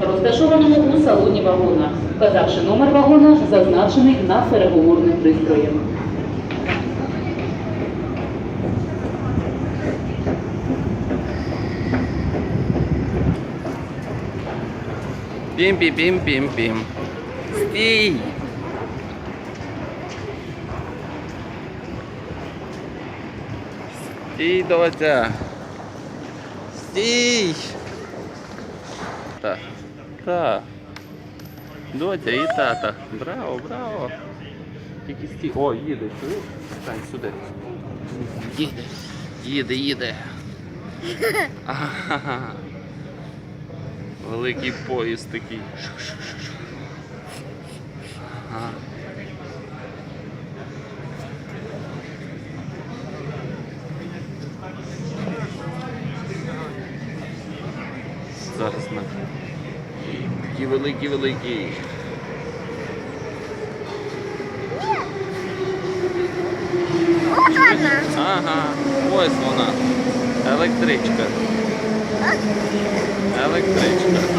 розташованому у салоні вагона, вказавши номер вагона, зазначений на переговорних пристроях. Бім-бім-бім-бім-бім. Стій! Стій, доця! Стій! Так, Та. Дотя і тата. Браво, браво. Тільки сті... О, їде, чуєш? Стань сюди. Їде, їде, їде. Ага. Великий поїзд такий. зараз на такі великі-великі. Ага, ось вона. Електричка. Електричка.